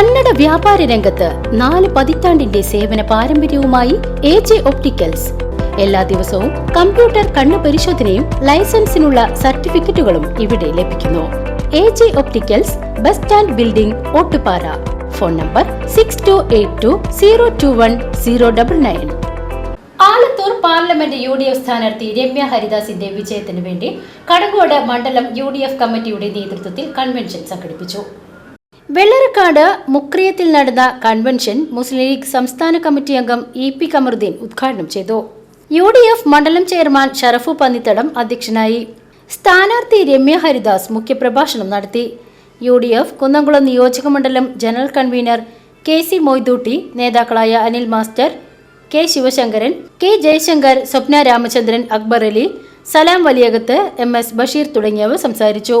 കന്നഡ വ്യാപാര രംഗത്ത് നാല് പതിറ്റാണ്ടിന്റെ സേവന പാരമ്പര്യവുമായി എ ജെ ഒപ്റ്റിക്കൽസ്. എല്ലാ ദിവസവും കമ്പ്യൂട്ടർ കണ്ണു പരിശോധനയും ലൈസൻസിനുള്ള സർട്ടിഫിക്കറ്റുകളും ഇവിടെ ലഭിക്കുന്നു. A J opticals bus stand building Ottupara. Phone number six two eight two zero two one zero double nine Alathur parliament U D F സ്ഥാനാർത്ഥി രമ്യ ഹരിദാസിന്റെ വിജയത്തിന് വേണ്ടി കടകോട് മണ്ഡലം യു ഡി എഫ് കമ്മിറ്റിയുടെ നേതൃത്വത്തിൽ കൺവെൻഷൻ സംഘടിപ്പിച്ചു. വെള്ളറക്കാട് മുക്രിയത്തിൽ നടന്ന കൺവെൻഷൻ മുസ്ലിം ലീഗ് സംസ്ഥാന കമ്മിറ്റി അംഗം ഇ പി കമറുദ്ദീൻ ഉദ്ഘാടനം ചെയ്തു. യു ഡി എഫ് മണ്ഡലം ചെയർമാൻ ഷറഫു പന്നിത്തടം അധ്യക്ഷനായി. സ്ഥാനാർത്ഥി രമ്യ ഹരിദാസ് മുഖ്യപ്രഭാഷണം നടത്തി. യു ഡി എഫ് കുന്നംകുളം നിയോജക മണ്ഡലം general convener K C Moidootty നേതാക്കളായ Anil master K Sivasankaran K Jayasankar Swapna Ramachandran Akbar Ali Salam Valiyakath M S Basheer തുടങ്ങിയവർ സംസാരിച്ചു.